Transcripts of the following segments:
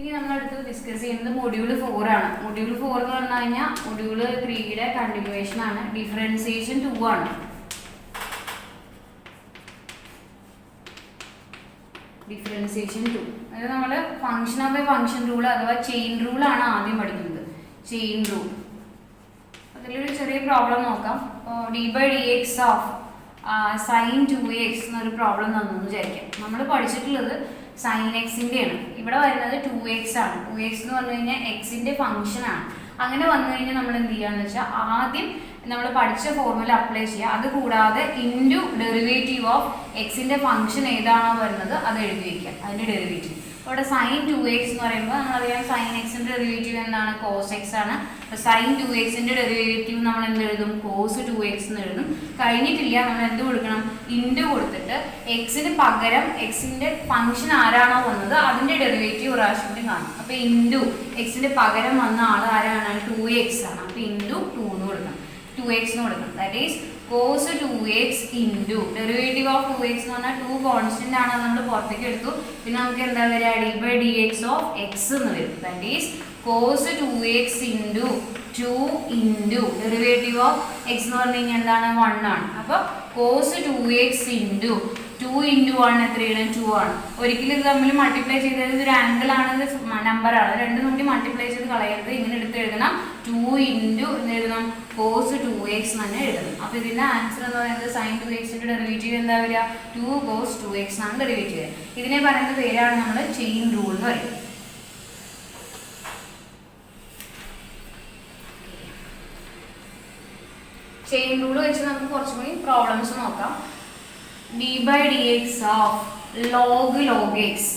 ഇനി നമ്മൾ അടുത്ത് ഡിസ്കസ് ചെയ്യുന്നത് മൊഡ്യൂൾ ഫോർ ആണ്. മൊഡ്യൂൾ ഫോർ എന്ന് പറഞ്ഞു കഴിഞ്ഞാൽ മൊഡ്യൂൾ ത്രീയുടെ കണ്ടിന്യൂവേഷൻ ആണ്. ഡിഫറൻസിയേഷൻ ടു ആണ്. ഡിഫറൻസിയേഷൻ ടു അതായത് നമ്മൾ function of a function rule അഥവാ ചെയിൻ റൂൾ ആണ് ആദ്യം പഠിക്കുന്നത്. ചെയിൻ റൂൾ അതിലൊരു ചെറിയ പ്രോബ്ലം നോക്കാം. D by d x of sine two x എന്നൊരു പ്രോബ്ലം തന്നു വിചാരിക്കാം. നമ്മൾ പഠിച്ചിട്ടുള്ളത് സൈൻ എക്സിന്റെയാണ് ഇവിടെ വരുന്നത് ടു എക്സ് ആണ്. ടു എക്സ് എന്ന് പറഞ്ഞു കഴിഞ്ഞാൽ എക്സിന്റെ ഫംഗ്ഷൻ ആണ്. അങ്ങനെ വന്നു കഴിഞ്ഞാൽ നമ്മൾ എന്ത് ചെയ്യാന്ന് വെച്ചാൽ ആദ്യം നമ്മൾ പഠിച്ച ഫോർമുല അപ്ലൈ ചെയ്യുക. അത് കൂടാതെ ഇന്റു ഡെറിവേറ്റീവ് ഓഫ് എക്സിന്റെ ഫംഗ്ഷൻ ഏതാണോ വരുന്നത് അത് എഴുതി വയ്ക്കുക അതിന്റെ ഡെറിവേറ്റീവ് ഇവിടെ സൈൻ ടു എക്സ് എന്ന് പറയുമ്പോൾ നമ്മളറിയാം സൈൻ എക്സിന്റെ ഡെറിവേറ്റീവ് എന്താണ്? കോസ് എക്സ് ആണ്. സൈൻ ടു എക്സിന്റെ ഡെറിവേറ്റീവ് നമ്മൾ എന്ത് എഴുതും? കോസ് ടു എക്സ് എന്ന് എഴുതും. കഴിഞ്ഞിട്ടില്ല. നമ്മൾ എന്ത് കൊടുക്കണം? ഇന്റു കൊടുത്തിട്ട് എക്സിന് പകരം എക്സിന്റെ ഫംഗ്ഷൻ ആരാണോ വന്നത് അതിന്റെ ഡെറിവേറ്റീവ് പ്രാവശ്യത്തിൽ കാണും. അപ്പൊ ഇൻഡു എക്സിന്റെ പകരം വന്ന ആൾ ആരാണ്? ടു എക്സ് ആണ്. അപ്പോൾ ഇൻഡു ടു എന്ന് കൊടുക്കണം. ടു എക്സ് എന്ന് കൊടുക്കണം. That is cos two x into derivative of two x എന്ന് പറഞ്ഞാൽ ടു കോൺസ്റ്റന്റ് ആണ് നമ്മൾ പുറത്തേക്ക് എടുത്തു. പിന്നെ നമുക്ക് എന്താ വരിക? D by d x of x എന്ന് വരും. That is cos two x into two into derivative of x എന്ന് പറഞ്ഞു കഴിഞ്ഞാൽ എന്താണ്? വൺ ആണ്. അപ്പോൾ cos two x into two into one എത്രയാണ് ടു ആണ്. ഒരിക്കലും ഇത് തമ്മിൽ മൾട്ടിപ്ലൈ ചെയ്തത് ഇതൊരു ആംഗിൾ ആണ് ഇത് നമ്പർ ആണ്. രണ്ടും കൂടി മൾട്ടിപ്ലൈ ചെയ്ത് കളയരുത്. ഇങ്ങനെ എടുത്ത് എഴുതണം. ടു ഇന്റു എന്ന് എഴുതണം. കോസ് ടു എക്സ് തന്നെ എഴുതണം. അപ്പൊ ഇതിന്റെ ആൻസർ എന്ന് പറയുന്നത് സൈൻ ടു എക്സിന്റെ ഡെറിവേറ്റീവ് എന്താ വരിക? ടു കോസ് ടു എക്സ് ആണ് ഡെറിവേറ്റീവ് ഇതിനെ പറയുന്ന പേരാണ് നമ്മൾ ചെയിൻ റൂൾ എന്ന് പറയുന്നത് ചെയിൻ റൂൾ വെച്ച് നമുക്ക് കുറച്ചും കൂടി പ്രോബ്ലംസ് നോക്കാം. D by d x log log log x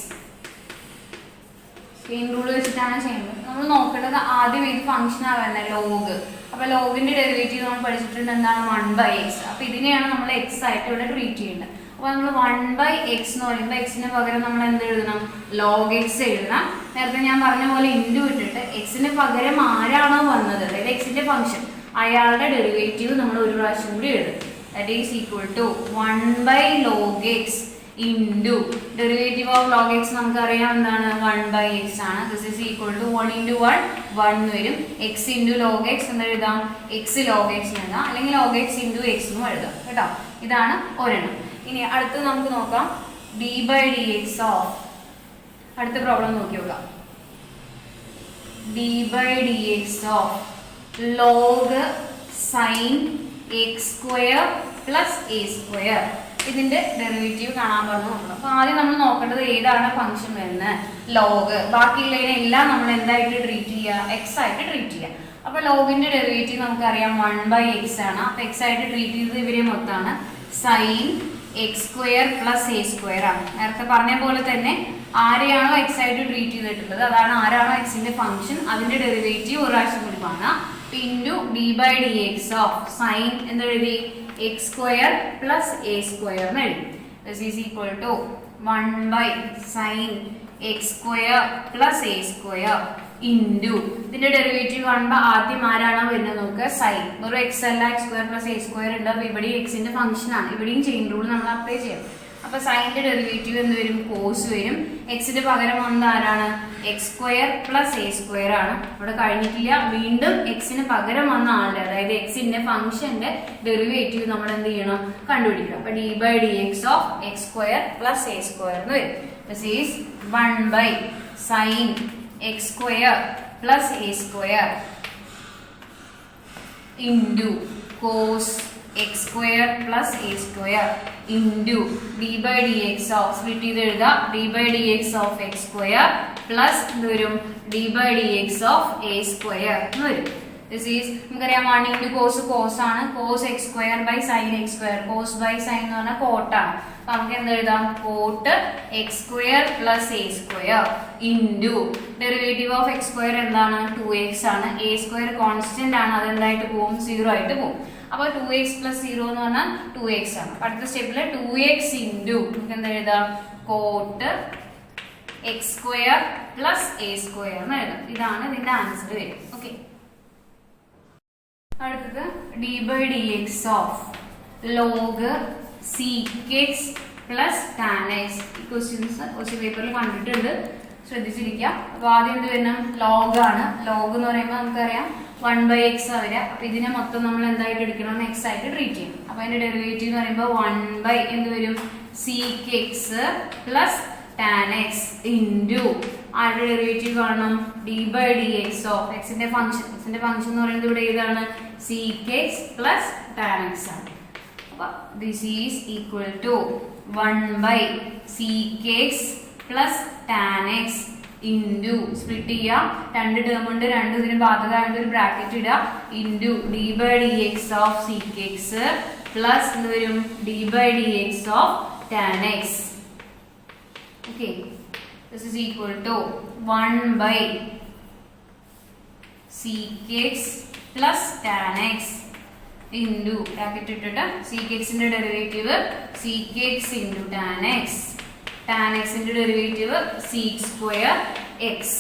chain rule വെച്ചിട്ടാണ് ചെയ്യുന്നത്. നമ്മൾ നോക്കേണ്ടത് ആദ്യം ഇത് ഫംഗ്ഷൻ ആവുന്ന ലോഗ് അപ്പൊ ലോഗിന്റെ ഡെറിവേറ്റീവ് നമ്മൾ പഠിച്ചിട്ടുണ്ട് എന്താണ് വൺ ബൈ എക്സ് അപ്പൊ ഇതിനെയാണ് നമ്മൾ എക്സ് ആയിട്ട് ഇവിടെ ട്രീറ്റ് ചെയ്യേണ്ടത്. അപ്പൊ നമ്മൾ വൺ ബൈ എക്സ് എന്ന് പറയുമ്പോൾ എക്സിന് പകരം നമ്മൾ എന്ത് എഴുതണം? ലോഗ് എക്സ് എഴുതണം. നേരത്തെ ഞാൻ പറഞ്ഞ പോലെ ഇൻഡു ഇട്ടിട്ട് എക്സിന് പകരം ആരാണോ വന്നത്? അതായത് എക്സിന്റെ ഫംഗ്ഷൻ അയാളുടെ ഡെറിവേറ്റീവ് നമ്മൾ ഒരു പ്രാവശ്യം കൂടി എഴുതും. That is equal to one by log x into derivative of log x നമുക്കറിയാം എന്താണ്? വൺ ബൈ എക്സ് ആണ്. This is equal to one into one one വരും. എക്സ് ഇന്റു ലോഗ് എക്സ് എന്ന് എഴുതാം? എക്സ് ലോഗ് എക്സ് എഴുതാം. അല്ലെങ്കിൽ log x into X എന്നും എഴുതാം. കേട്ടോ? ഇതാണ് ഒരെണ്ണം. ഇനി അടുത്ത് നമുക്ക് നോക്കാം. D by d x of അടുത്ത പ്രോബ്ലം നോക്കി നോക്കാം. D by d x of log sine x square plus a square ഇതിന്റെ ഡെറിവേറ്റീവ് കാണാൻ പറഞ്ഞു നോക്കണം അപ്പൊ ആദ്യം നമ്മൾ നോക്കേണ്ടത് ഏതാണ് ഫംഗ്ഷൻ വരുന്നത് ലോഗ് ബാക്കിയുള്ളതിനെ എല്ലാം നമ്മൾ എന്തായിട്ട് ട്രീറ്റ് ചെയ്യുക എക്സ് ആയിട്ട് ട്രീറ്റ് ചെയ്യുക അപ്പൊ ലോഗിന്റെ ഡെറിവേറ്റീവ് നമുക്കറിയാം വൺ ബൈ എക്സ് ആണ്. അപ്പൊ എക്സ് ആയിട്ട് ട്രീറ്റ് ചെയ്തത് ഇവരെ മൊത്തമാണ് sine x square plus a square ആണ്. നേരത്തെ പറഞ്ഞ പോലെ തന്നെ ആരെയാണോ എക്സ് ആയിട്ട് ട്രീറ്റ് ചെയ്തിട്ടുള്ളത്? അതാണ് ആരാണോ എക്സിന്റെ ഫംഗ്ഷൻ അതിന്റെ ഡെറിവേറ്റീവ് ഒരു പ്രാവശ്യം കൂടി കാണാം. Into d by d x of sine എന്തെഴുതി x square plus a square എന്ന് എഴുതി. This is equal to one by sine x square plus a square into ഇതിന്റെ ഡെറിവേറ്റീവ് കാണുമ്പോൾ ആദ്യം ആരാണോ വരുന്നത് നോക്കുക സൈൻ ഒരു എക്സ് അല്ല x square plus a square ഉണ്ട്. അപ്പോൾ ഇവിടെ എക്സിന്റെ ഫംഗ്ഷൻ ആണ്. ഇവിടെയും ചെയിൻ റൂൾ നമ്മൾ അപ്ലൈ ചെയ്യാം അപ്പോൾ സൈന്റെ ഡെറിവേറ്റീവ് എന്ത് വരും? കോസ് വരും. എക്സിന്റെ പകരം വന്നത് ആരാണ്? X square plus a square ആണ്. ഇവിടെ കഴിഞ്ഞിട്ടില്ല. വീണ്ടും എക്സിന് പകരം വന്ന ആളുടെ അതായത് എക്സിന്റെ ഫംഗ്ഷന്റെ ഡെറിവേറ്റീവ് നമ്മൾ എന്ത് ചെയ്യണം? കണ്ടുപിടിക്കണം. അപ്പൊ d by d x of x square plus a square എന്ന് വരും. One by sine x square plus a square into cos x square plus a square into d by d x of split ചെയ്ത് എഴുതാം. D by d x of x square plus എന്ത് വരും? D by d x of a square എന്ന് വരും. This is നമുക്കറിയാം one into cos cos ആണ്. Cos x square by sine x square cos by sine എന്ന് പറഞ്ഞാൽ കോട്ടാണ് അപ്പൊ നമുക്ക് എന്ത് എഴുതാം cot x square plus a square into derivative of x square എന്താണ്? ടു എക്സ് ആണ്. എ സ്ക്വയർ കോൺസ്റ്റന്റ് ആണ്. അത് എന്തായിട്ട് പോകും സീറോ ആയിട്ട് പോകും അപ്പൊ ടു എക്സ് പ്ലസ് സീറോ എന്ന് പറഞ്ഞാൽ ടു എക്സ് ആണ്. അടുത്ത സ്റ്റെപ്പിൽ ടു എക്സ് ഇൻഡു നമുക്ക് എന്താ എഴുതാം cot x square plus a square എന്ന് എഴുതാം. ഇതാണ് ഇതിന്റെ ആൻസർ വരും ഓക്കെ. അടുത്തത് d by d x of log sec x plus x ഈ ക്വസ്റ്റ്യൻസ് ക്വസ്റ്റ്യൻ പേപ്പറിൽ കണ്ടിട്ടുണ്ട്. ശ്രദ്ധിച്ചിരിക്കുക. അപ്പൊ ആദ്യം എന്ത് വരണം? ലോഗ് ആണ്. ലോഗ് എന്ന് പറയുമ്പോൾ നമുക്കറിയാം വൺ ബൈ എക്സ് വരിക. അപ്പൊ ഇതിനെ മൊത്തം നമ്മൾ എന്തായിട്ട് എടുക്കണം? എക്സ് ആയിട്ട് ട്രീറ്റ് ചെയ്യണം. അപ്പൊ അതിന്റെ ഡെറിവേറ്റീവ് എന്ന് പറയുമ്പോൾ വൺ ബൈ എന്ത് വരും? Sec x plus tan x into ആരുടെ ഡെറിവേറ്റീവ് കാണണം? D by d x of എക്സിന്റെ ഫംഗ്ഷൻ എക്സിന്റെ ഫംഗ്ഷൻ എന്ന് പറയുന്നത് ഇവിടെ ഏതാണ്? Sec x plus tan x ആണ്. This is equal to one by sec x plus tan x into split ചെയ്യുക രണ്ട് ടേം ഉണ്ട് രണ്ട് ഇതിന് ബാധകമായിട്ട് ഒരു ബ്രാക്കറ്റ് ഇടുക into d by d x of sec x plus എന്ത് വരും d by d x of tan x okay this is equal to one by sec x plus tan x into bracket ഇട്ടിട്ട് sec എക്സിന്റെ derivative sec x into tan x tan എക്സിന്റെ derivative sec square x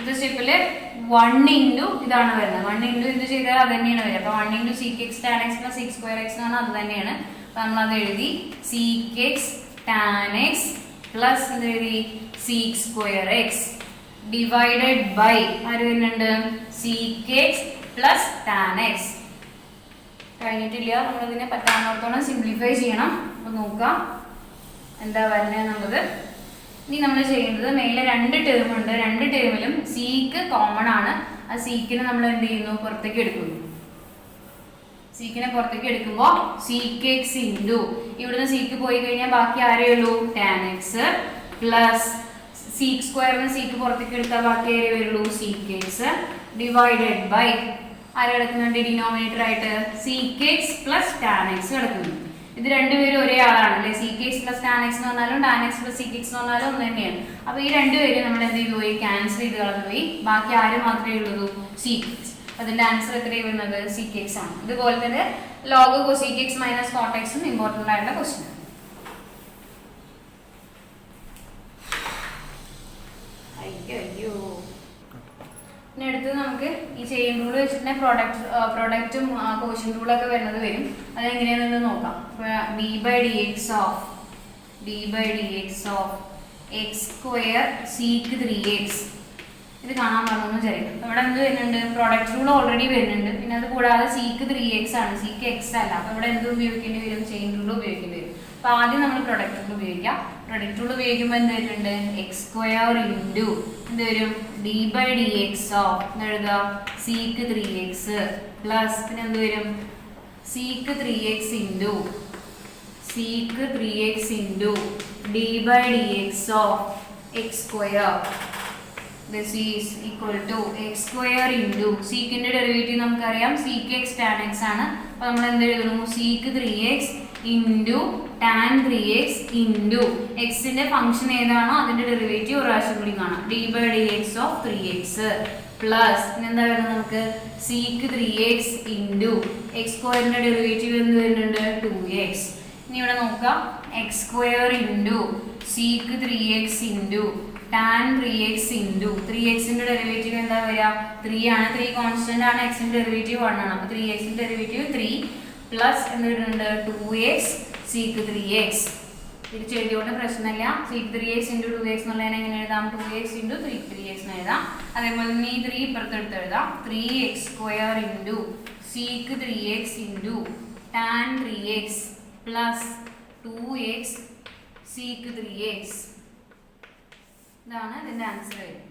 ഇത് സ്റ്റെപ്പിൽ one into ഇതാണ് വരുന്നത്. One into ഇത് ചെയ്താൽ അത് തന്നെയാണ് വരിക. അപ്പൊ one into sec x tan x plus sec square x എന്ന് പറഞ്ഞാൽ അത് തന്നെയാണ്. അപ്പൊ നമ്മൾ അത് എഴുതി sec x tan x plus എന്ത് എഴുതി? Sec square x divided by ആര് വരുന്നുണ്ട്? Sec x plus tan x കഴിഞ്ഞിട്ടില്ല. നമ്മളിതിനെ പറ്റാവുന്നിടത്തോളം സിംപ്ലിഫൈ ചെയ്യണം. അപ്പൊ നോക്കാം എന്താ വരുന്നത് എന്നുള്ളത്. ഇനി നമ്മൾ ചെയ്യുന്നത് മേലെ രണ്ട് ടേം ഉണ്ട്. രണ്ട് ടേമിലും സീക്ക് കോമൺ ആണ്. ആ സീക്കിനെ നമ്മൾ എന്ത് ചെയ്യുന്നു? പുറത്തേക്ക് എടുക്കുന്നു. സീക്കിനെ പുറത്തേക്ക് എടുക്കുമ്പോൾ സീക്ക് എക്സ് ഇൻഡു ഇവിടുന്ന് സീക്ക് പോയി കഴിഞ്ഞാൽ ബാക്കി ആരേ ഉള്ളൂ? ടാൻ എക്സ് പ്ലസ് സീക്ക് സ്ക്വയറിന് സീക്ക് പുറത്തേക്ക് എടുത്താൽ ബാക്കി ആരേ വരുള്ളൂ? സീക്ക് എക്സ് ഡിവൈഡഡ് ബൈ ആര് കിടക്കുന്നുണ്ട്? ഡിനോമിനേറ്റർ ആയിട്ട് sec x plus tan x കിടക്കുന്നു. ഇത് രണ്ടുപേരും ഒരേ ആളാണ് അല്ലെ? Sec x plus tan x എന്ന് പറഞ്ഞാലും tan x plus sec x എന്ന് പറഞ്ഞാലും ഒന്ന് തന്നെയാണ്. അപ്പൊ ഈ രണ്ടുപേരും നമ്മൾ എന്ത് ചെയ്തു പോയി? ക്യാൻസൽ ചെയ്ത് കളഞ്ഞു പോയി. ബാക്കി ആര് മാത്രമേ ഉള്ളൂ. സി എക്സ് അതിന്റെ ആൻസർ എത്രയാണ് വരുന്നത്? സി കെ എക്സ് ആണ്. ഇതുപോലെ തന്നെ ലോഗ് സി എക്സ് മൈനസ് കോട്ടെക്സും ഇമ്പോർട്ടന്റ് ആയിട്ടുള്ള ക്വസ്റ്റ്യൻ അയ്യോ അയ്യോ ഇനി അടുത്ത് നമുക്ക് ഈ ചെയിൻ റൂൾ വെച്ചിട്ടുണ്ടെങ്കിൽ പ്രോഡക്റ്റ് പ്രോഡക്റ്റും കോഷൻ റൂളൊക്കെ വരുന്നത് വരും. അതെങ്ങനെയാണെന്ന് നോക്കാം. D by d x of d by d x of x square sec three x ഇത് കാണാൻ പറഞ്ഞു വിചാരിക്കും ഇവിടെ എന്ത് വരുന്നുണ്ട്? പ്രോഡക്റ്റ് റൂൾ ഓൾറെഡി വരുന്നുണ്ട്. പിന്നെ അത് കൂടാതെ സീക്ക് ത്രീ എക്സ് ആണ്. സീക്ക് എക്സ് അല്ല. അപ്പോൾ ഇവിടെ എന്ത് ഉപയോഗിക്കേണ്ടി വരും? ചെയിൻ റൂൾ ഉപയോഗിക്കേണ്ടി വരും. അപ്പൊ ആദ്യം നമ്മൾ പ്രൊഡക്റ്റ് റൂൾ ഉപയോഗിക്കാം. പ്രൊഡക്റ്റ് റൂൾ ഉപയോഗിക്കുമ്പോൾ വരുന്നുണ്ട് എക്സ് സ്ക്വയർ ഇന്റു എന്ത് വരും ഡി ബൈ ഡി എക്സ് എഴുതുക സീക്ക് ത്രീ എക്സ് പ്ലസ് പിന്നെ എന്ത് വരും sec three x into. Sec three x into. D by d x x square this is equal to x square into. സീക്കിന്റെ derivative നമുക്കറിയാം. Sec x tan x ആണ്. അപ്പൊ നമ്മൾ എന്ത് എഴുതുന്നു? Sec three x into tan three x into എക്സിന്റെ function ഏതാണോ അതിന്റെ derivative ഒരു പ്രാവശ്യം കൂടി കാണാം. D by d x of three x plus എന്താ വരുന്നത് നമുക്ക്? Sec three x into x സ്ക്വയറിന്റെ ഡെറിവേറ്റീവ് എന്ത് വരുന്നുണ്ട്? ടു എക്സ് ഇനി ഇവിടെ നോക്കാം. X square into sec three x into tan three x into three എക്സിന്റെ ഡെറിവേറ്റീവ് എന്താ വരിക? ത്രീ ആണ്. ത്രീ കോൺസ്റ്റന്റ് ആണ്. എക്സിന്റെ ഡെറിവേറ്റീവ് വൺ ആണ്. അപ്പൊ ത്രീ എക്സിന്റെ derivative three plus എന്തിട്ടുണ്ട് two x sec three x തിരിച്ചെഴുതിയോണ്ട് പ്രശ്നമില്ല. Sec three x into two x എന്നുള്ളതിനെ എങ്ങനെ എഴുതാം? Two x into three three x എന്ന് എഴുതാം. അതേപോലെ തന്നെ ഈ ത്രീ ഇപ്പുറത്തെടുത്ത് എഴുതാം. Three x square into sec three x into tan three x plus two x sec three x ഇതാണ് ഇതിന്റെ ആൻസർ വരുന്നത്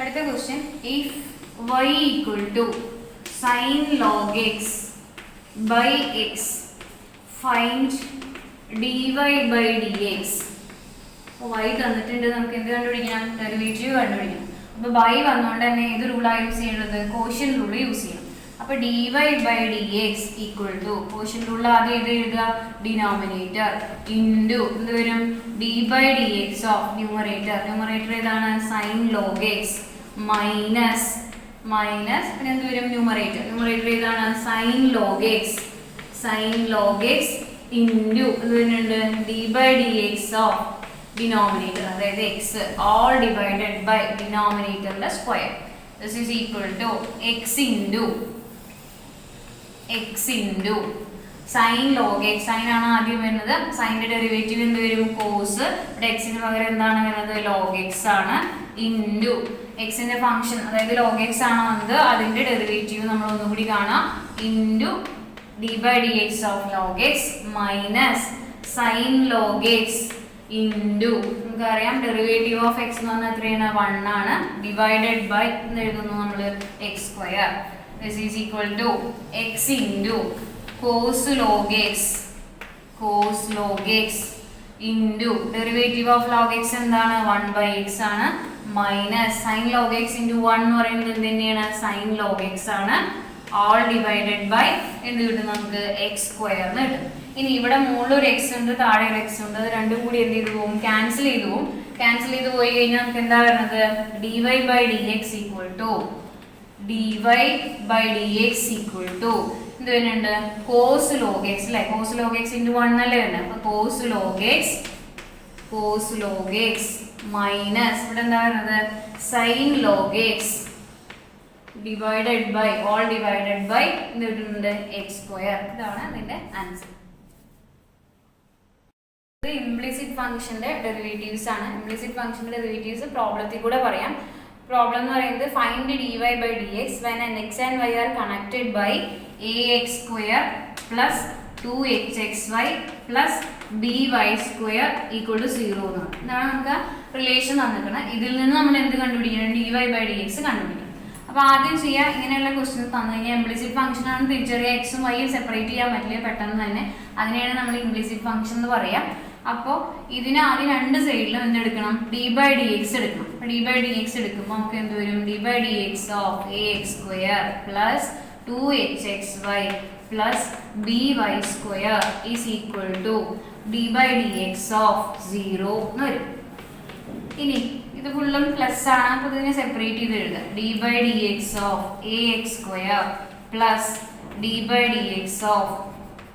അടുത്ത question if y equal to sin log x by x. Find dy by dx. y തന്നിട്ടുണ്ട്. നമുക്ക് എന്ത് കണ്ടുപിടിക്കണം? Derivative കണ്ടുപിടിക്കണം. അപ്പൊ ബൈ വന്നുകൊണ്ട് തന്നെ ഏത് റൂളാണ് യൂസ് ചെയ്യേണ്ടത് കോഷ്യൻ റൂൾ യൂസ് ചെയ്യണം. അപ്പൊ d y by d x equal to quotient rule ആദ്യം ഇത് എഴുതുക? ഡിനോമിനേറ്റർ ഇന്റു എന്ത് വരും? D by d x of numerator numerator ഏതാണ്? Sine log x minus minus പിന്നെ എന്ത് വരും? ന്യൂമറേറ്റർ ന്യൂമറേറ്റർ ഏതാണ്? Sine log x sine log x into എന്ത് വരുന്നുണ്ട്? D by d x of denominator അതായത് x all divided by ഡിനോമിനേറ്ററിന്റെ square this is equal to x into x into sine log x sine ആണ് ആദ്യം വരുന്നത്. സൈനിന്റെ derivative എന്ത് വരും? Cos ഇവിടെ എക്സിന് പകരം എന്താണ് വരുന്നത്? ലോഗ് എക്സ് ആണ്. ഇന്റു എക്സിന്റെ ഫംഗ്ഷൻ അതായത് ലോഗ് എക്സ് ആണ് വന്നത്. അതിന്റെ ഡെറിവേറ്റീവ് നമ്മൾ ഒന്നുകൂടി കാണാം. Into d by d x of log x minus sine log x into നമുക്കറിയാം ഡെറിവേറ്റീവ് ഓഫ് എക്സ് എന്ന് പറഞ്ഞാൽ എത്രയാണ്? വൺ ആണ്. ഡിവൈഡഡ് ബൈ എന്ന് എഴുതുന്നു നമ്മൾ x square this is equal to x into cos log x cos log x into derivative of log x എന്താണ്? One by x ആണ്. Minus sine log x into one എന്ന് പറയുന്നത് എന്ത് തന്നെയാണ്? സൈൻ ലോഗ് എക്സ് ആണ്. All divided by എന്ത് കിട്ടും? നമുക്ക് എക്സ് സ്ക്വയർ എന്ന് കിട്ടും. ഇനി ഇവിടെ മുകളിൽ ഒരു എക്സ് ഉണ്ട് താഴെ ഒരു എക്സ് ഉണ്ട്. അത് രണ്ടും കൂടി എന്ത് ചെയ്തു പോകും ക്യാൻസൽ ചെയ്തു പോകും ക്യാൻസൽ ചെയ്ത് പോയി കഴിഞ്ഞാൽ നമുക്ക് എന്താ വരുന്നത് d y by d x equal to d y by d x equal to എന്ത് വരുന്നുണ്ട്? കോസ് ലോഗ് എക്സ് അല്ലെ? Cos log x into one അല്ലേ വരുന്നത്? അപ്പൊ cos log x cos log x minus ഇവിടെ എന്താ വരുന്നത് sine log x divided by all divided by എന്ത് കിട്ടുന്നുണ്ട്? എക്സ് സ്ക്വയർ ഇതാണ് അതിന്റെ ആൻസർ ഇംപ്ലിസിറ്റ് ഫംഗ്ഷന്റെ ഡെറിവേറ്റീവ്സ് ആണ്. ഇംപ്ലിസിറ്റ് ഫംഗ്ഷന്റെ ഡെറിവേറ്റീവ്സ് പ്രോബ്ലത്തിൽ കൂടെ പറയാം. പ്രോബ്ലം എന്ന് പറയുന്നത് find d y by d x when n x and y are connected by a x square plus two x x y plus b y square equal to zero എന്നാണ് ഇതാണ് നമുക്ക് relation തന്നിരിക്കുന്നത് ഇതിൽ നിന്ന് നമ്മൾ എന്ത് കണ്ടുപിടിക്കണം? D y by d x കണ്ടുപിടിക്കണം. അപ്പൊ ആദ്യം ചെയ്യാം ഇങ്ങനെയുള്ള ക്വസ്റ്റ്യൻസ് തന്നു കഴിഞ്ഞാൽ ഇംപ്ലിസിറ്റ് ഫംഗ്ഷൻ ആണ്. തിരിച്ചറിയുക എക്സും വൈയും സെപ്പറേറ്റ് ചെയ്യാൻ പറ്റില്ല? പെട്ടെന്ന് തന്നെ. അതിനെയാണ് നമ്മൾ ഇംപ്ലിസിറ്റ് ഫംഗ്ഷൻ എന്ന് പറയാം. അപ്പോൾ ഇതിന് ആദ്യം രണ്ട് സൈഡിലും എന്തെടുക്കണം ഡി ബൈ ഡി എക്സ് എടുക്കണം. ഡി ബൈ ഡി എക്സ് എടുക്കുമ്പോൾ നമുക്ക് എന്ത് വരും? D by d x of a x square plus two h x y y square is equal to d by d x of zero എന്ന് വരും. ഇനി ഇത് ഫുള്ളും പ്ലസ് ആണ്. അപ്പോൾ ഇതിനെ സെപ്പറേറ്റ് ചെയ്ത് എഴുതുക d by d x of a x square plus d by d x of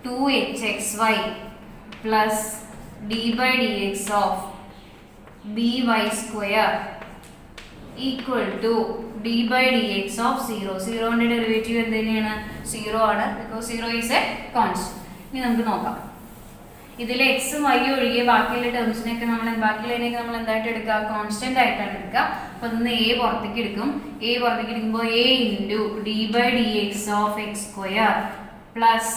two h x y plus d by d x of b y square equal to d by d x of zero സീറോന്റെ derivative എന്ത് തന്നെയാണ്? Zero ആണ്. Because zero is a constant ഇനി നമുക്ക് നോക്കാം. ഇതിൽ എക്സും Y ഒഴികെ ബാക്കിയുള്ള ടേംസിനെയൊക്കെ നമ്മൾ ബാക്കിയുള്ളതിനൊക്കെ നമ്മൾ എന്തായിട്ട് എടുക്കുക? കോൺസ്റ്റന്റ് ആയിട്ടാണ് എടുക്കുക. അപ്പൊ അതിന് എ പുറത്തേക്ക് എടുക്കും. എ പുറത്തേക്ക് എടുക്കുമ്പോൾ a into d by d x of x square plus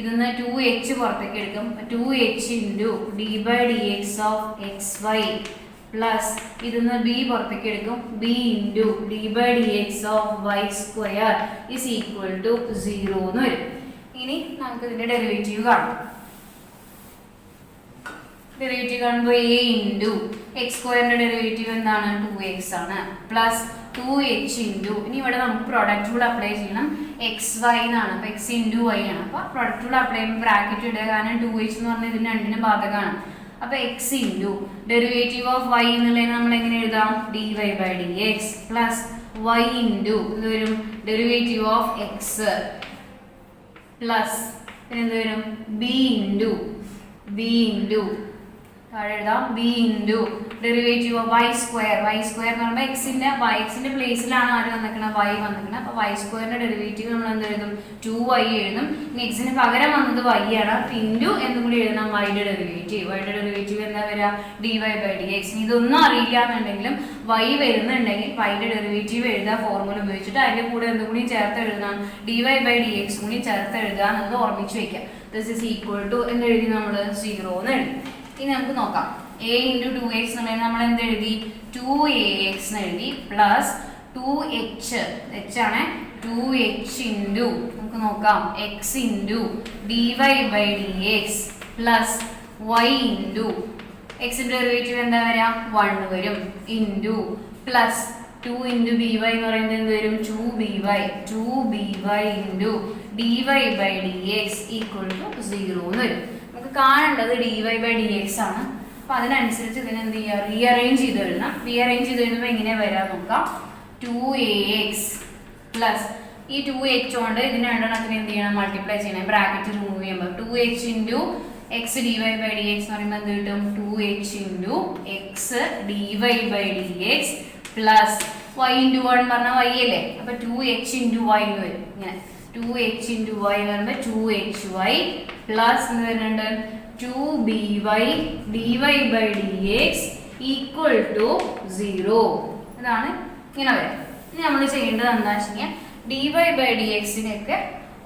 ഇതിന്ന് ടു എച്ച് പുറത്തേക്ക് എടുക്കും. Two h into d by d x of x y plus ഇതിന്ന് ബി പുറത്തേക്ക് എടുക്കും. B into d by d x of y square is equal to zero എന്ന് വരും. ഇനി നമുക്ക് ഇതിന്റെ ഡെറിവേറ്റീവ് കാണാം ഡെറിവേറ്റീവ് കാണുമ്പോൾ എ ഇന്റു എക്സ് സ്ക്വയറിന്റെ ഡെറിവേറ്റീവ് എന്താണ്? ടു എക്സ് ആണ്. പ്ലസ് ടു എച്ച് ഇന്റു ഇനി ഇവിടെ നമുക്ക് പ്രൊഡക്റ്റ് റൂൾ അപ്ലൈ ചെയ്യണം. എക്സ് വൈ എന്നാണ്. അപ്പോൾ എക്സ് ഇന്റു വൈ ആണ്. അപ്പോൾ പ്രൊഡക്റ്റ് റൂൾ അപ്ലൈ ചെയ്യുമ്പോൾ ബ്രാക്കറ്റ് ഇടുക കാരണം ടു എച്ച് എന്ന് പറഞ്ഞാൽ ഇതിന് രണ്ടിനും ബാധകമാണ്. അപ്പോൾ x into derivative of y എന്നുള്ളതിന് നമ്മൾ എങ്ങനെ എഴുതാം? D y by d x plus y into ഇത് വരും? ഡെറിവേറ്റീവ് ഓഫ് എക്സ് പ്ലസ് പിന്നെ എന്ത് വരും? ബി ഇന്റു ബി ഇന്റു താഴെ എഴുതാം. B into derivative y square y square എന്ന് പറയുമ്പോൾ എക്സിന്റെ വൈ എക്സിന്റെ പ്ലേസിലാണ് ആര് വന്നിരിക്കുന്നത് വൈ വന്നിരിക്കുന്നത് അപ്പോൾ വൈ സ്ക്വയറിന്റെ ഡെറിവേറ്റീവ് നമ്മൾ എന്ത് എഴുതും? ടു വൈ എഴുതും. ഇനി എക്സിന് പകരം വന്നത് വൈ ആണ്. അപ്പോൾ ഇന്റു എന്നും കൂടി എഴുതണം വൈയുടെ ഡെറിവേറ്റീവ് വൈയുടെ ഡെറിവേറ്റീവ് എന്താ വരിക? D y by d x ഇതൊന്നും അറിയില്ല എന്നുണ്ടെങ്കിലും വൈ വരുന്നുണ്ടെങ്കിൽ വൈയുടെ ഡെറിവേറ്റീവ് എഴുതുക ഫോർമുല ഉപയോഗിച്ചിട്ട് അതിന്റെ കൂടെ എന്തും കൂടി ചേർത്ത് എഴുതണം d y by d x കൂടി ചേർത്ത് എഴുതുക എന്നത് ഓർമ്മിച്ച് വെക്കുക. ദിസ് ഇസ് ഈക്വൽ ടു എന്ന് എഴുതി നമ്മൾ സീറോ എന്ന് എഴുതി. ഇനി നമുക്ക് നോക്കാം. എ ഇന്റു ടു എക്സ് എന്നുള്ളത് നമ്മൾ എന്ത് എഴുതി? ടു എ എക്സ് എന്ന് എഴുതി. പ്ലസ് ടു എച്ച് എച്ച് ആണ് ടു എച്ച് ഇന്റു നമുക്ക് നോക്കാം. X into d y by d x plus y into എക്സിന്റെ ഡെറിവേറ്റീവ് എന്താ വരിക? വൺ വരും. Into plus two into b y എന്ന് പറയുന്നത് എന്ത് വരും? Two b y two b y into d y by d x equal to zero എന്ന് വരും. കാണേണ്ടത് d y by d x ആണ്. അപ്പൊ അതിനനുസരിച്ച് ഇതിനെ എന്ത് ചെയ്യുക? റീഅറേഞ്ച് ചെയ്ത് വരുന്ന റീഅറേഞ്ച് ചെയ്ത് വരുമ്പോൾ എങ്ങനെ വരാൻ നോക്കാം. ടു എ എക്സ് പ്ലസ് ഈ ടു എച്ച് കൊണ്ട് ഇതിന് രണ്ടെണ്ണത്തിന് എന്ത് ചെയ്യണം? മൾട്ടിപ്ലൈ ചെയ്യണം. ബ്രാക്കറ്റ് റിമൂവ് ചെയ്യുമ്പോൾ two h into x d y by d x എന്ന് പറയുമ്പോൾ എന്ത് കിട്ടും? Two h into x d y by d x plus y into one പറഞ്ഞാൽ വൈ അല്ലേ? അപ്പൊ ടു എച്ച് ഇന്റു വൈ എന്ന് വരും. ഇങ്ങനെ. ടു എച്ച് ഇന്റു വൈ എന്ന് പറയുമ്പോൾ ടു എച്ച് വൈ പ്ലസ് എന്ന് വരുന്നുണ്ട്. Two b y d y by d x equal to zero ഇതാണ് ഇങ്ങനെ ഇനി നമ്മൾ ചെയ്യേണ്ടത് എന്താണെന്ന് വെച്ച് ഡി വൈ ബൈ ഡി എക്സിനെയൊക്കെ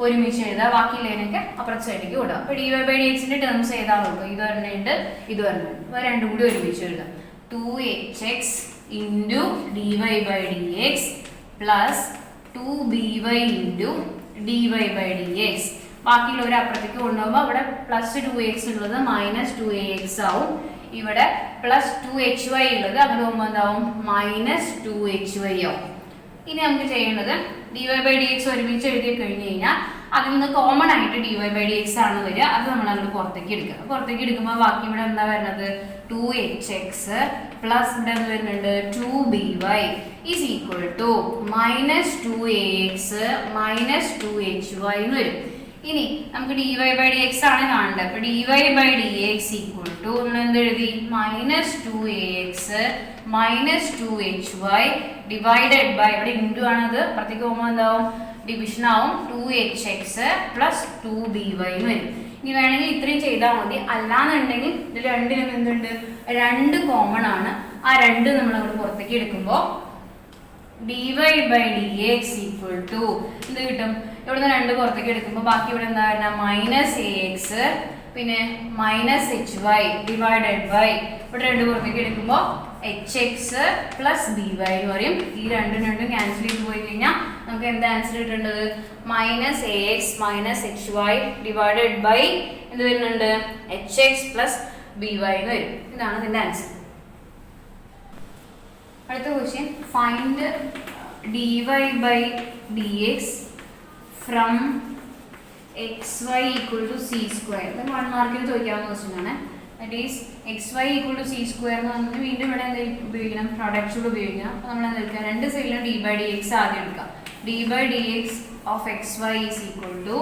ഒരുമിച്ച് എഴുതുക. ബാക്കിയുള്ളതിനൊക്കെ അപ്പുറത്തെ സൈഡിലേക്ക് വിടുക. അപ്പോൾ ഡി വൈ ബൈ ഡി എക്സിന്റെ ടേംസ് നോക്കുക ഇത് പറഞ്ഞിട്ട് ഇത് പറഞ്ഞിട്ടുണ്ട് അപ്പോൾ രണ്ടും കൂടി ഒരുമിച്ച് എഴുതുക. Two h x into d y by d x plus two b y into d y by d x ബാക്കിയുള്ളവർ അപ്പുറത്തേക്ക് കൊണ്ടുപോകുമ്പോൾ അവിടെ പ്ലസ് ടു എക്സ് ഉള്ളത് മൈനസ് ടു എ എക്സ് ആവും. ഇവിടെ പ്ലസ് ടു എച്ച് വൈ ഉള്ളത് അങ്ങനെ പോകുമ്പോൾ എന്താവും? മൈനസ് ടു എച്ച് വൈ ആവും. ഇനി നമുക്ക് ചെയ്യേണ്ടത് d y by d x ഒരുമിച്ച് എഴുതി കഴിഞ്ഞ് കഴിഞ്ഞാൽ അതിൽ നിന്ന് കോമൺ ആയിട്ട് d y by d x ആണ് വരിക. അത് നമ്മൾ അങ്ങോട്ട് പുറത്തേക്ക് എടുക്കുക. പുറത്തേക്ക് എടുക്കുമ്പോൾ ബാക്കി ഇവിടെ എന്താ വരുന്നത് ടു എച്ച് എക്സ് പ്ലസ് ഇവിടെ വരുന്നുണ്ട്? Two b y is equal to minus two a x minus two h y എന്ന് വരും. ഇനി നമുക്ക് d y by d x ആണ് കാണേണ്ടത്. അപ്പൊ d y by d x equal to എന്ത് എഴുതി? Minus two a x minus two h y divided by ഇവിടെ ഇൻഡു ആണത് അപ്പുറത്തേക്ക് പോകുമ്പോൾ എന്താവും? ഡിവിഷൻ ആവും. Two h x plus two b y എന്ന് വരും. ഇനി വേണമെങ്കിൽ ഇത്രയും ചെയ്താൽ മതി. അല്ലാന്നുണ്ടെങ്കിൽ ഇതിൽ രണ്ടിനും എന്തുണ്ട്? രണ്ട് കോമൺ ആണ്. ആ രണ്ട് നമ്മൾ അവിടെ പുറത്തേക്ക് എടുക്കുമ്പോൾ d y by d x equal to എന്ത് കിട്ടും? ഇവിടുന്ന് രണ്ട് പുറത്തേക്ക് എടുക്കുമ്പോൾ ബാക്കി ഇവിടെ എന്താ പറയുക മൈനസ് എ എക്സ് പിന്നെ minus h y divided by ഇവിടെ രണ്ട് പുറത്തേക്ക് എടുക്കുമ്പോൾ h x plus b y എന്ന് പറയും. ഈ രണ്ടും രണ്ടും ക്യാൻസൽ ചെയ്ത് പോയി കഴിഞ്ഞാൽ നമുക്ക് എന്ത് ആൻസർ കിട്ടേണ്ടത്? Minus a x minus h y divided by എന്ത് വരുന്നുണ്ട്? H x plus b y എന്ന് വരും. ഇതാണ് ഇതിന്റെ ആൻസർ അടുത്ത question find d y by d x from x y equal to c square ഇത് വൺ മാർക്കിന് ചോദിക്കാവുന്ന ക്വസ്റ്റ്യൻ ആണ് that is x y equal to c square എന്ന് പറഞ്ഞിട്ട് വീണ്ടും ഇവിടെ എന്താ ഉപയോഗിക്കണം. പ്രോഡക്റ്റ് കൂടെ ഉപയോഗിക്കണം അപ്പോൾ നമ്മൾ എന്താ എടുക്കുക? രണ്ട് സൈഡിലും ഡി ബൈ ഡി എക്സ് ആദ്യം എടുക്കാം d by d x of x y is equal to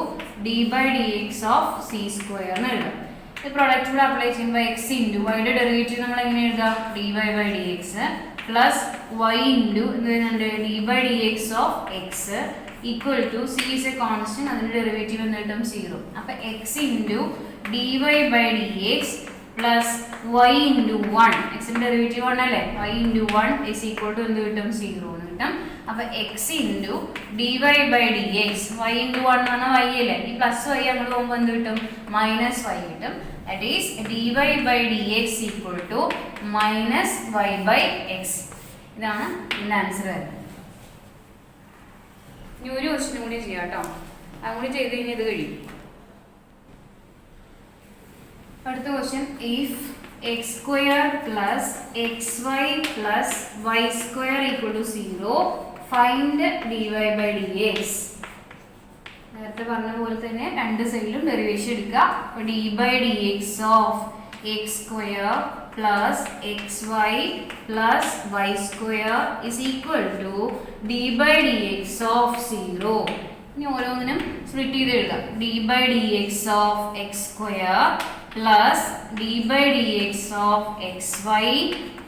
d by d x of c square എന്ന് എഴുതാം. ഈ പ്രോഡക്റ്റ് കൂടെ അപ്ലൈ ചെയ്യുമ്പോൾ എക്സ് ഇന്റു വൈയുടെ ഡെറിവേറ്റീവ് നമ്മൾ എങ്ങനെ എഴുതാം? D y by d x plus y into എന്ത് d by d x of x equal to c is a constant അതിന്റെ ഡെറിവേറ്റീവ് എന്ന് കിട്ടും സീറോ അപ്പം x into d y by d x plus y into one എക്സിന്റെ derivative one അല്ലേ? Y into one is equal to എന്ത് കിട്ടും? Zero എന്ന് കിട്ടും. അപ്പം x into d y by d x y into one എന്ന് പറഞ്ഞാൽ വൈ അല്ലേ? ഈ പ്ലസ് വൈ അങ്ങോട്ട് പോകുമ്പോൾ എന്ത് കിട്ടും? മൈനസ് വൈ കിട്ടും. That is dy by dx equal to minus y by x. ഇതാണ് ഇന്ന് ആൻസർ വരുന്നത്. ഇനി ഒരു ക്വസ്റ്റിനും കൂടി ചെയ്യാം കേട്ടോ. അതും കൂടി ചെയ്ത് കഴിഞ്ഞാൽ ഇത് കഴിയും. അടുത്ത question if x square plus x y plus y square equal to zero find d y by d x നേരത്തെ പറഞ്ഞ പോലെ തന്നെ രണ്ട് സൈഡിലും ഡെറിവേഷൻ എടുക്കുക. D by d x of x square plus x y plus y square is equal to d by d x of zero ഇനി ഓരോന്നിനും split ചെയ്ത് എഴുതാം. D by d x of x square plus d by d x of x y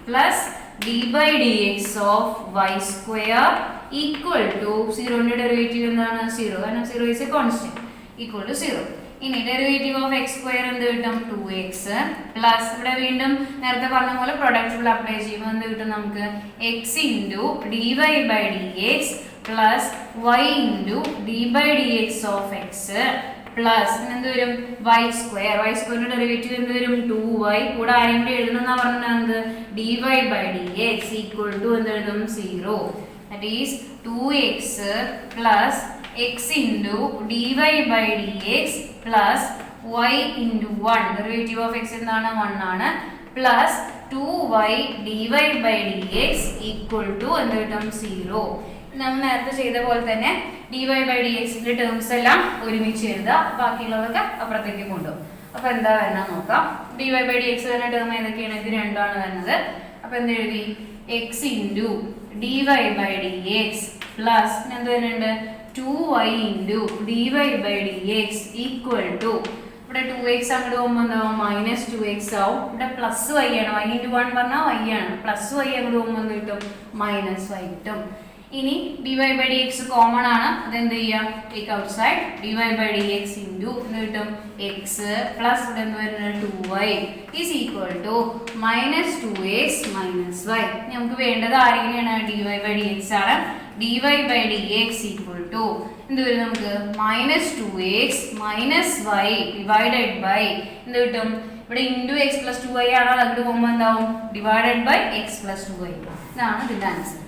plus d by d x of y square equal to സീറോന്റെ derivative എന്താണ്? Zero കാരണം zero is a constant equal to zero ഇനി derivative of x square എന്ത് കിട്ടും? To X plus ഇവിടെ വീണ്ടും നേരത്തെ പറഞ്ഞ പോലെ പ്രൊഡക്റ്റ് റൂൾ അപ്ലൈ ചെയ്യുമ്പോൾ എന്ത് കിട്ടും നമുക്ക്? X into d y by d x plus y into d by d x of x plus എന്ത് വരും? വൈ സ്ക്വയർ വൈ സ്ക്വയറിന്റെ ഡെറിവേറ്റീവ് എന്ത് വരും? ടു വൈ കൂടെ ആരെങ്കിലും കൂടി എഴുതണമെന്നാ പറഞ്ഞത്? D y by d x equal to എന്ത് എഴുതും? Zero x plus x into d y by d x plus y into one derivative of x എന്താണ്? 1 ആണ്. D y by d x equal to എന്ത് കിട്ടും? Zero നമ്മൾ നേരത്തെ ചെയ്ത പോലെ തന്നെ dy by dx ന്റെ ടേംസ് എല്ലാം ഒരുമിച്ച് എഴുതുക. ബാക്കിയുള്ളതൊക്കെ അപ്പുറത്തേക്ക് കൊണ്ടുപോകും. അപ്പൊ എന്താ വരണം നോക്കാം. dy by dx വരുന്ന ടേം ഏതൊക്കെയാണ്? ഇത് രണ്ടാണ് വരുന്നത്. അപ്പൊ എന്ത് എഴുതി? X into d y by d x plus എന്ത് വരുന്നുണ്ട്? ടു വൈ ഇന്റു ഡി ഇവിടെ ടു എക്സ് അങ്ങോട്ട് പോകുമ്പോൾ എന്താവും? മൈനസ് ടു എക്സ് ആവും. ഇവിടെ പ്ലസ് വൈ ആണ്. വൈ ഇന്റു വൺ പറഞ്ഞാൽ വൈ ആണ്. പ്ലസ് വൈ അങ്ങോട്ട് പോകുമ്പോൾ എന്ത് കിട്ടും? മൈനസ് വൈ കിട്ടും. ഇനി d y by d x common ആണ്. അതെന്ത് ചെയ്യാം? Take out side d y by d x into എന്ന് കിട്ടും? എക്സ് പ്ലസ് ഇവിടെ എന്ന് വരുന്നത്? Two y is equal to minus two x minus y നമുക്ക് വേണ്ടത് ആരെങ്ങനെയാണ്? D y by d x ആണ്. D y by d x equal to എന്ത് വരും നമുക്ക്? Minus two x minus y divided by എന്ത് കിട്ടും? ഇവിടെ into x plus two y ആണ്? അത് അങ്ങോട്ട് പോകുമ്പോൾ എന്താവും? Divided by x plus two y ഇതാണ് ഇതിന്റെ ആൻസർ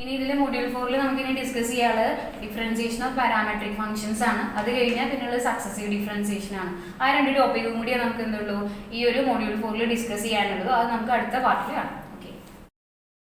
ഇനി ഇതിൽ മൊഡ്യൂൾ ഫോറിൽ നമുക്ക് ഇനി ഡിസ്കസ് ചെയ്യാറ് ഡിഫറൻസിയേഷൻ ഓഫ് പാരാമെട്രിക് ഫംഗ്ഷൻസ് ആണ്. അത് കഴിഞ്ഞാൽ പിന്നെയുള്ള സക്സസീവ് ഡിഫറൻസിയേഷൻ ആണ്. ആ രണ്ട് ടോപ്പിക്കും കൂടിയാണ് നമുക്ക് എന്തുള്ളൂ? ഈ ഒരു മൊഡ്യൂൾ ഫോറിൽ ഡിസ്കസ് ചെയ്യാനുള്ളത്. അത് നമുക്ക് അടുത്ത പാർട്ടിൽ കാണാം.